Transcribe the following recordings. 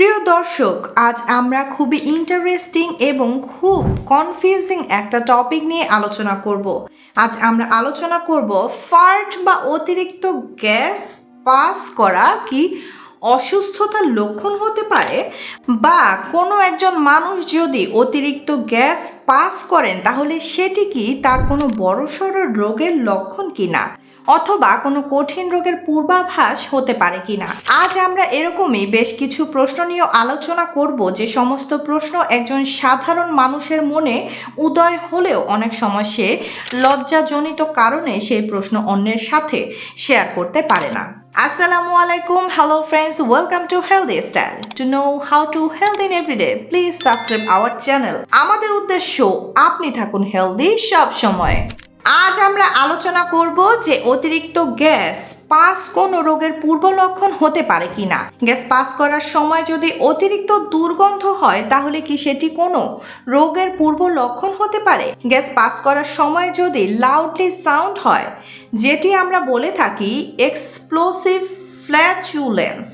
প্রিয় দর্শক, আজ আমরা খুবই ইন্টারেস্টিং এবং খুব কনফিউজিং একটা টপিক নিয়ে আলোচনা করব। আজ আমরা আলোচনা করব ফার্ট বা অতিরিক্ত গ্যাস পাস করা কি অসুস্থতার লক্ষণ হতে পারে বা কোনো একজন মানুষ যদি অতিরিক্ত গ্যাস পাস করেন তাহলে সেটি কি তার কোনো বড়সড় রোগের লক্ষণ কিনা? অথবা কোনো কঠিন রোগের পূর্বাভাস হতে পারে কিনা? আজ আমরা এরকমই বেশ কিছু প্রশ্ন নিয়ে আলোচনা করব যে সমস্ত প্রশ্ন একজন সাধারণ মানুষের মনে উদয় হলেও অনেক সময় সে লজ্জাজনিত কারণে সেই প্রশ্ন অন্যের সাথে শেয়ার করতে পারে না। আসসালামু আলাইকুম hello friends welcome to healthy style to know how to healthy in everyday please subscribe our channel আমাদের উদ্দেশ্য, আপনি থাকুন হেলদি সব সময় আজ আমরা আলোচনা করব যে অতিরিক্ত গ্যাস পাস কোন রোগের পূর্ব লক্ষণ হতে পারে কিনা। গ্যাস পাস করার সময় যদি অতিরিক্ত দুর্গন্ধ হয়, তাহলে কি সেটি কোনো রোগের পূর্ব লক্ষণ হতে পারে? গ্যাস পাস করার সময় যদি লাউডলি সাউন্ড হয়, যেটি আমরা বলে থাকি এক্সপ্লোসিভ ফ্ল্যাচুলেন্স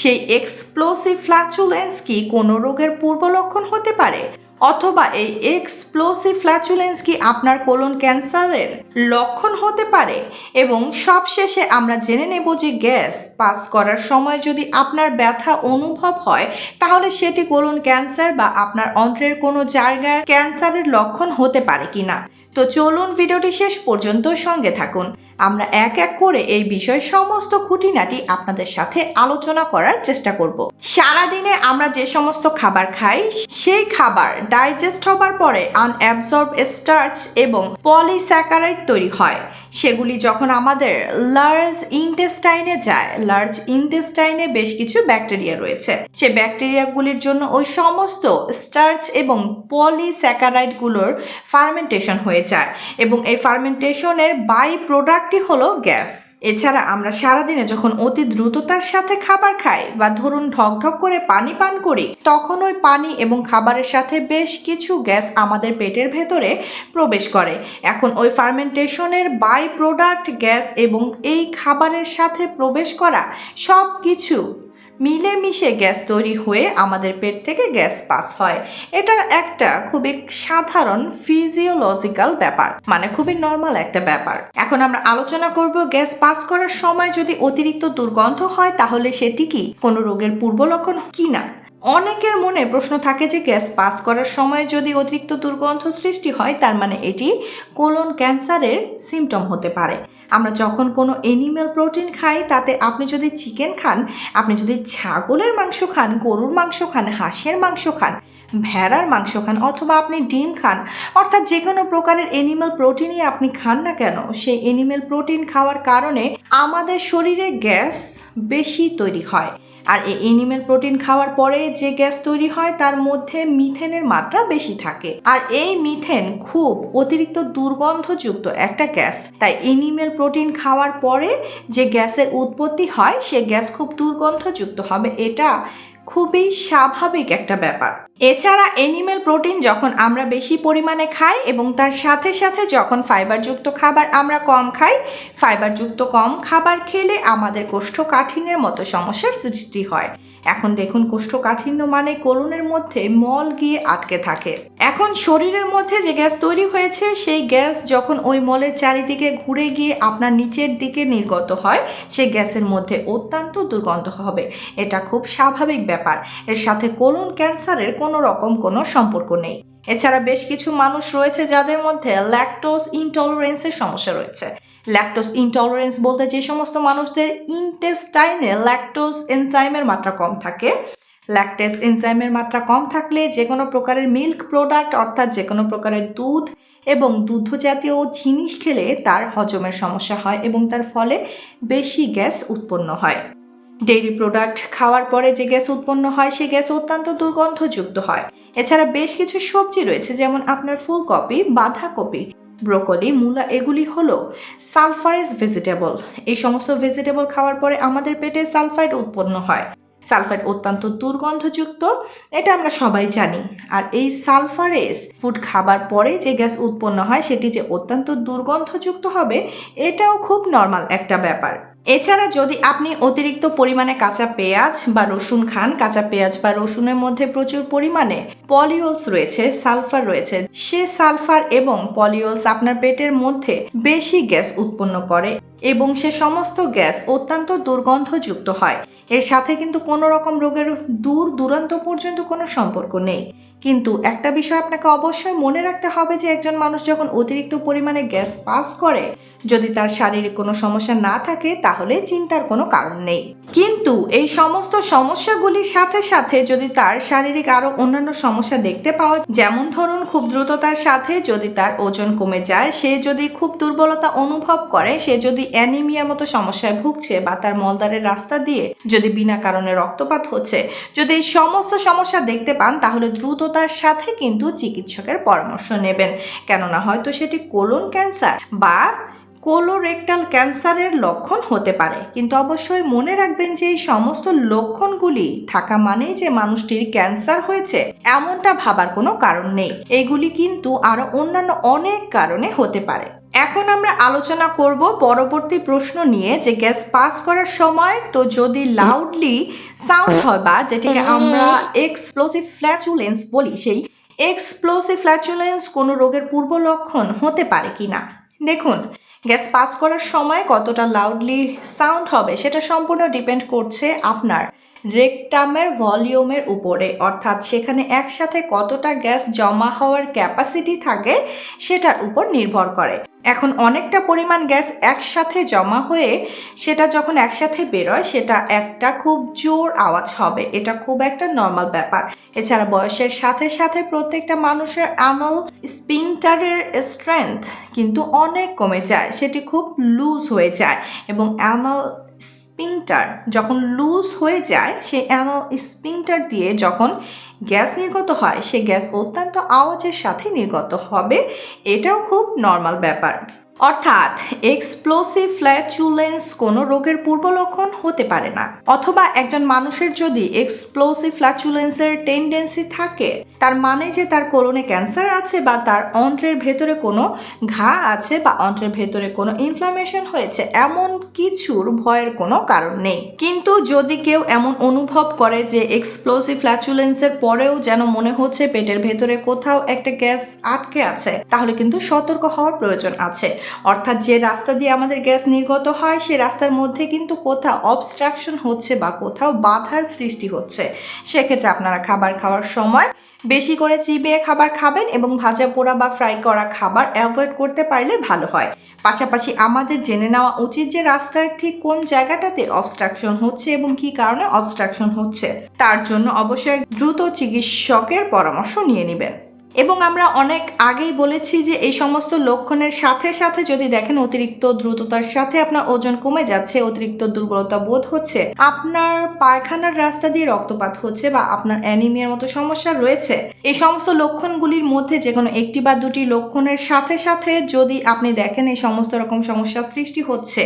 সেই এক্সপ্লোসিভ ফ্ল্যাচুলেন্স কি কোনো রোগের পূর্ব লক্ষণ হতে পারে? অথবা এই এক্সপ্লোসিভ ফ্ল্যাচুলেন্স কি আপনার কোলন ক্যান্সারের লক্ষণ হতে পারে? এবং সবশেষে আমরা জেনে নেব যে গ্যাস পাস করার সময় যদি আপনার ব্যথা অনুভব হয়, তাহলে সেটি কোলন ক্যান্সার বা আপনার অন্ত্রের কোনো জায়গায় ক্যান্সারের লক্ষণ হতে পারে কিনা। তো চলুন ভিডিওটি শেষ পর্যন্ত সঙ্গে থাকুন। আমরা এক এক করে এই বিষয় সমস্ত খুঁটিনাটি আপনাদের সাথে আলোচনা করার চেষ্টা করব। সারাদিনে আমরা যে সমস্ত খাবার খাই, সেই খাবার ডাইজেস্ট হবার পরে আনঅ্যাবজর্ব স্টার্চ এবং পলিস্যাকারাইড তৈরি হয়। সেগুলি যখন আমাদের লার্জ ইন্টেস্টাইনে যায় লার্জ ইন্টেস্টাইনে বেশ কিছু ব্যাকটেরিয়া রয়েছে। সে ব্যাকটেরিয়াগুলির জন্য ওই সমস্ত স্টার্চ এবং পলিস্যাকারাইডগুলোর ফার্মেন্টেশন হয়ে যায় এবং এই ফার্মেন্টেশনের বাই প্রোডাক্টই হলো গ্যাস। এছাড়া আমরা সারাদিনে যখন অতি দ্রুততার সাথে খাবার খাই বা ধরুন ঢক ঢক করে পানি পান করি, তখন ওই পানি এবং খাবারের সাথে বেশ কিছু গ্যাস আমাদের পেটের ভেতরে প্রবেশ করে। এখন ওই ফার্মেন্টেশনের বাই প্রোডাক্ট গ্যাস এবং এই খাবারের সাথে প্রবেশ করা সব কিছু মিলেমিশে গ্যাস তৈরি হয়ে আমাদের পেট থেকে গ্যাস পাস হয়। এটা একটা খুবই সাধারণ ফিজিওলজিক্যাল ব্যাপার মানে খুবই নর্মাল একটা ব্যাপার। এখন আমরা আলোচনা করব গ্যাস পাস করার সময় যদি অতিরিক্ত দুর্গন্ধ হয়, তাহলে সেটি কি? কোনো রোগের পূর্ব লক্ষণ কি না? অনেকের মনে প্রশ্ন থাকে যে গ্যাস পাস করার সময় যদি অতিরিক্ত দুর্গন্ধ সৃষ্টি হয়, তার মানে এটি কোলন ক্যান্সারের সিমটম হতে পারে। আমরা যখন কোনো এনিম্যাল প্রোটিন খাই, তাতে আপনি যদি চিকেন খান, আপনি যদি ছাগলের মাংস খান, গরুর মাংস খান, হাঁসের মাংস খান, ভেড়ার মাংস খান, অথবা আপনি ডিম খান, অর্থাৎ যে কোনো প্রকারের এনিম্যাল প্রোটিনই আপনি খান না কেন, সেই এনিম্যাল প্রোটিন খাওয়ার কারণে আমাদের শরীরে গ্যাস বেশি তৈরি হয়। আর এই এনিম্যাল প্রোটিন খাওয়ার পরে যে গ্যাস তৈরি হয়, তার মধ্যে মিথেনের মাত্রা বেশি থাকে। আর এই মিথেন খুব অতিরিক্ত দুর্গন্ধযুক্ত একটা গ্যাস। তাই এনিম্যাল প্রোটিন খাওয়ার পরে যে গ্যাসের উৎপত্তি হয়, সে গ্যাস খুব দুর্গন্ধযুক্ত হবে। এটা খুবই স্বাভাবিক একটা ব্যাপার। এছাড়া এনিম্যাল প্রোটিন যখন আমরা বেশি পরিমাণে খাই এবং তার সাথে সাথে যখন ফাইবারযুক্ত খাবার আমরা কম খাই ফাইবারযুক্ত কম খাবার খেলে আমাদের কোষ্ঠকাঠিন্যের মতো সমস্যার সৃষ্টি হয়। এখন দেখুন, কোষ্ঠকাঠিন্য মানে কোলনের মধ্যে মল গিয়ে আটকে থাকে। এখন শরীরের মধ্যে যে গ্যাস তৈরি হয়েছে, সেই গ্যাস যখন ওই মলের চারিদিকে ঘুরে গিয়ে আপনার নিচের দিকে নির্গত হয়, সেই গ্যাসের মধ্যে অত্যন্ত দুর্গন্ধ হবে। এটা খুব স্বাভাবিক ব্যাপার। এর সাথে কোলন ক্যান্সারের কোনো রকম কোনো সম্পর্ক নেই। এছাড়া বেশ কিছু মানুষ রয়েছে যাদের মধ্যে ল্যাকটোস ইনটলারেন্সের সমস্যা রয়েছে। ল্যাকটোস ইনটলারেন্স বলতে যে সমস্ত মানুষদের ইনটেস্টাইনে ল্যাকটোস এনজাইমের মাত্রা কম থাকে। ল্যাকটেস এনজাইমের মাত্রা কম থাকলে যে কোনো প্রকারের মিল্ক প্রোডাক্ট অর্থাৎ যে কোনো প্রকারের দুধ এবং দুধ জাতীয় জিনিস খেলে তার হজমের সমস্যা হয় এবং তার ফলে বেশি গ্যাস উৎপন্ন হয়। ডেইরি প্রোডাক্ট খাওয়ার পরে যে গ্যাস উৎপন্ন হয়, সে গ্যাস অত্যন্ত দুর্গন্ধযুক্ত হয়। এছাড়া বেশ কিছু সবজি রয়েছে, যেমন আপনার ফুলকপি, বাঁধাকপি, ব্রোকলি, মূলা, এগুলি হলো সালফারেস ভেজিটেবল। এই সমস্ত ভেজিটেবল খাওয়ার পরে আমাদের পেটে সালফাইড উৎপন্ন হয়। সালফাইড অত্যন্ত দুর্গন্ধযুক্ত, এটা আমরা সবাই জানি। আর এই সালফারেস ফুড খাবার পরে যে গ্যাস উৎপন্ন হয়, সেটি যে অত্যন্ত দুর্গন্ধযুক্ত হবে, এটাও খুব নর্মাল একটা ব্যাপার। এছাড়া যদি আপনি অতিরিক্ত পরিমাণে কাঁচা পেঁয়াজ বা রসুন খান, কাঁচা পেঁয়াজ বা রসুনের মধ্যে প্রচুর পরিমাণে পলিওলস রয়েছে, সালফার রয়েছে, সে সালফার এবং পলিওলস আপনার পেটের মধ্যে বেশি গ্যাস উৎপন্ন করে। এবং সে সমস্ত গ্যাস অত্যন্ত দুর্গন্ধযুক্ত হয়। এর সাথে কিন্তু কোনো রকম রোগের দূর দূরান্ত পর্যন্ত কোনো সম্পর্ক নেই। কিন্তু একটা বিষয় আপনাকে অবশ্যই মনে রাখতে হবে যে, একজন মানুষ যখন অতিরিক্ত পরিমাণে গ্যাস পাস করে, যদি তার শারীরিক কোনো সমস্যা না থাকে, তাহলে চিন্তার কোনো কারণ নেই। কিন্তু এই সমস্ত সমস্যাগুলির সাথে সাথে যদি তার শারীরিক আরও অন্যান্য সমস্যা দেখতে পাওয়া যেমন ধরুন খুব দ্রুততার সাথে যদি তার ওজন কমে যায়, সে যদি খুব দুর্বলতা অনুভব করে, সে যদি অ্যানিমিয়া মতো সমস্যায় ভুগছে বা তার মলদারের রাস্তা দিয়ে যদি বিনা কারণে রক্তপাত হচ্ছে, যদি এই সমস্ত সমস্যা দেখতে পান, তাহলে দ্রুততার সাথে কিন্তু চিকিৎসকের পরামর্শ নেবেন। কেননা হয়তো সেটি কোলন ক্যান্সার বা কোলোরেক্টাল ক্যান্সারের লক্ষণ হতে পারে। কিন্তু অবশ্যই মনে রাখবেন যে এই সমস্ত লক্ষণগুলি থাকা মানেই যে মানুষটির ক্যান্সার হয়েছে, এমনটা ভাবার কোনো কারণ নেই। এগুলি কিন্তু আরও অন্যান্য অনেক কারণে হতে পারে। এখন আমরা আলোচনা করব পরবর্তী প্রশ্ন নিয়ে যে গ্যাস পাস করার সময় তো যদি লাউডলি সাউন্ড হয় বা যেটিকে আমরা এক্সপ্লোসিভ ফ্ল্যাচুলেন্স বলি, সেই এক্সপ্লোসিভ ফ্ল্যাচুলেন্স কোনো রোগের পূর্ব লক্ষণ হতে পারে কিনা? দেখুন গ্যাস পাস করার সময় কতটা লাউডলি সাউন্ড হবে সেটা সম্পূর্ণ ডিপেন্ড করছে আপনার। রেকটামের ভলিউমের উপরে, অর্থাৎ সেখানে একসাথে কতটা গ্যাস জমা হওয়ার ক্যাপাসিটি থাকে সেটার উপর নির্ভর করে। এখন অনেকটা পরিমাণ গ্যাস একসাথে জমা হয়ে সেটা যখন একসাথে বেরোয়, সেটা একটা খুব জোর আওয়াজ হবে। এটা খুব একটা নর্মাল ব্যাপার। এছাড়া বয়সের সাথে সাথে প্রত্যেকটা মানুষের অ্যানাল স্পিংটারের স্ট্রেংথ কিন্তু অনেক কমে যায়। সেটি খুব লুজ হয়ে যায় এবং অ্যানাল স্পিংটার যখন লুজ হয়ে যায়, সে অ্যানাল স্পিংটার দিয়ে যখন গ্যাস নির্গত হয়, সে গ্যাস অত্যন্ত আওয়াজের সাথে নির্গত হবে। এটাও খুব নর্মাল ব্যাপার। অর্থাৎ এক্সপ্লোসিভ ফ্ল্যাচুলেন্স কোনো রোগের পূর্ব লক্ষণ হতে পারে না। অথবা একজন মানুষের যদি এক্সপ্লোসিভ ফ্ল্যাচুলেন্সের টেন্ডেন্সি থাকে তার মানে যে তার কোলনে ক্যান্সার আছে বা তার অন্ত্রের ভেতরে কোনো ঘা আছে বা অন্ত্রের ভেতরে কোনো ইনফ্লামেশন হয়েছে, এমন কিছুর ভয়ের কোনো কারণ নেই। কিন্তু যদি কেউ এমন অনুভব করে যে এক্সপ্লোসিভ ফ্ল্যাচুলেন্সের পরেও যেন মনে হচ্ছে পেটের ভেতরে কোথাও একটা গ্যাস আটকে আছে, তাহলে কিন্তু সতর্ক হওয়ার প্রয়োজন আছে। অর্থাৎ যে রাস্তা দিয়ে আমাদের গ্যাস নির্গত হয়, সে রাস্তার মধ্যে কিন্তু কোথাও অবস্ট্রাকশন হচ্ছে বা কোথাও বাধার সৃষ্টি হচ্ছে। সেক্ষেত্রে আপনারা খাবার খাওয়ার সময় বেশি করে চিবিয়ে খাবার খাবেন এবং ভাজা পোড়া বা ফ্রাই করা খাবার অ্যাভয়েড করতে পারলে ভালো হয়। পাশাপাশি আমাদের জেনে নেওয়া উচিত যে রাস্তার ঠিক কোন জায়গাটাতে অবস্ট্রাকশন হচ্ছে এবং কি কারণে অবস্ট্রাকশন হচ্ছে। তার জন্য অবশ্যই দ্রুত চিকিৎসকের পরামর্শ নিয়ে নেবেন। এবং আমরা অনেক আগেই বলেছি যে এই সমস্ত লক্ষণের সাথে সাথে যদি দেখেন অতিরিক্ত দ্রুততার সাথে আপনার ওজন কমে যাচ্ছে, অতিরিক্ত দুর্বলতা বোধ হচ্ছে, আপনার পায়খানার রাস্তা দিয়ে রক্তপাত হচ্ছে বা আপনার অ্যানিমিয়ার মতো সমস্যা রয়েছে, এই সমস্ত লক্ষণগুলির মধ্যে যে কোনো একটি বা দুটি লক্ষণের সাথে সাথে যদি আপনি দেখেন এই সমস্ত রকম সমস্যা সৃষ্টি হচ্ছে,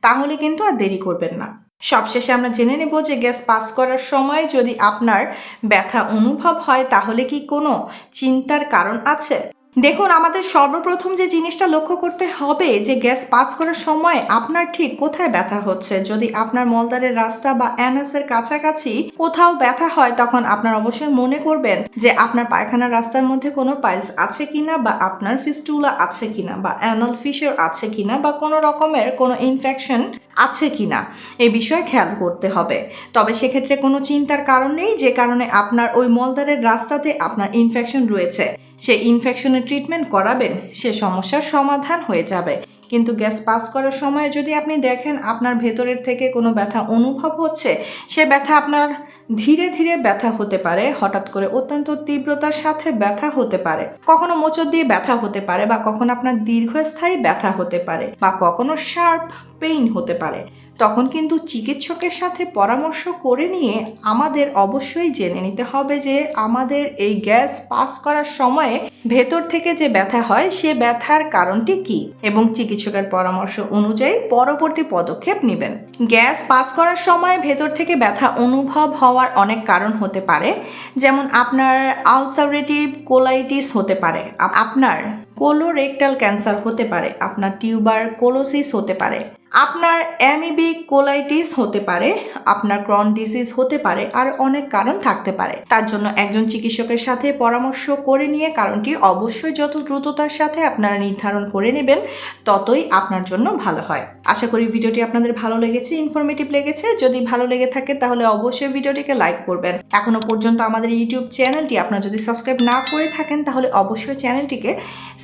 তাহলে কিন্তু আর দেরি করবেন না। সবশেষে আমরা জেনে নেব যে গ্যাস পাস করার সময় যদি আপনার ব্যথা অনুভব হয়, তাহলে কি কোনো চিন্তার কারণ আছে? দেখুন, আমাদের সর্বপ্রথম যে জিনিসটা লক্ষ্য করতে হবে যে গ্যাস পাস করার সময় আপনার ঠিক কোথায় ব্যথা হচ্ছে। যদি আপনার মলদারের রাস্তা বা অ্যানাসের কাছাকাছি কোথাও ব্যথা হয়, তখন আপনার অবশ্যই মনে করবেন যে আপনার পায়খানার রাস্তার মধ্যে কোনো পাইলস আছে কিনা বা আপনার ফিস্টুলা আছে কিনা বা অ্যানাল ফিশার আছে কিনা বা কোনো রকমের কোনো ইনফেকশন আছে কি না, এ বিষয়ে খেয়াল করতে হবে। তবে সেক্ষেত্রে কোনো চিন্তার কারণ নেই, যে কারণে আপনার ওই মলদারের রাস্তাতে আপনার ইনফেকশন রয়েছে। সে ইনফেকশনের ট্রিটমেন্ট করাবেন, সে সমস্যার সমাধান হয়ে যাবে। কিন্তু গ্যাস পাস করার সময় যদি আপনি দেখেন আপনার ভেতরের থেকে কোনো ব্যথা অনুভব হচ্ছে, সে ব্যথা আপনার ধীরে ধীরে ব্যথা হতে পারে, হঠাৎ করে অত্যন্ত তীব্রতার সাথে ব্যথা হতে পারে। কখনো মোচর দিয়ে ব্যথা হতে পারে বা কখনো আপনার দীর্ঘস্থায়ী ব্যথা হতে পারে বা কখনো শার্প পেইন হতে পারে। তখন কিন্তু চিকিৎসকের সাথে পরামর্শ করে নিয়ে আমাদের অবশ্যই জেনে নিতে হবে যে আমাদের এই গ্যাস পাস করার সময়ে ভেতর থেকে যে ব্যথা হয়, সে ব্যথার কারণটি কি? এবং চিকিৎসকের পরামর্শ অনুযায়ী পরবর্তী পদক্ষেপ নেবেন। গ্যাস পাস করার সময় ভেতর থেকে ব্যথা অনুভব হওয়ার অনেক কারণ হতে পারে। যেমন আপনার আলসারেটিভ কোলাইটিস হতে পারে। আপনার কোলোরেক্টাল ক্যান্সার হতে পারে, আপনার টিউবার কোলোসিস হতে পারে, আপনার অ্যামিবি কোলাইটিস হতে পারে, আপনার ক্রন ডিজিজ হতে পারে, আর অনেক কারণ থাকতে পারে। তার জন্য একজন চিকিৎসকের সাথে পরামর্শ করে নিয়ে কারণটি অবশ্যই যত দ্রুততার সাথে আপনারা নির্ধারণ করে নেবেন, ততই আপনার জন্য ভালো হয়। আশা করি ভিডিওটি আপনাদের ভালো লেগেছে ইনফরমেটিভ লেগেছে। যদি ভালো লেগে থাকে তাহলে অবশ্যই ভিডিওটিকে লাইক করবেন। এখনও পর্যন্ত আমাদের ইউটিউব চ্যানেলটি আপনারা যদি সাবস্ক্রাইব না করে থাকেন তাহলে অবশ্যই চ্যানেলটিকে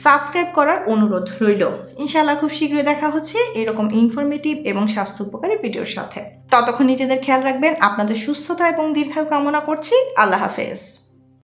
সাবস্ক্রাইব করার অনুরোধ রইল। ইনশাআল্লাহ খুব শীঘ্রই দেখা হচ্ছে এরকম ইনফরমেটিভ এবং স্বাস্থ্য উপকারী ভিডিওর সাথে। ততক্ষণ নিজেদের খেয়াল রাখবেন, আপনাদের সুস্থতা এবং দীর্ঘায়ু কামনা করছি। আল্লাহ হাফেজ।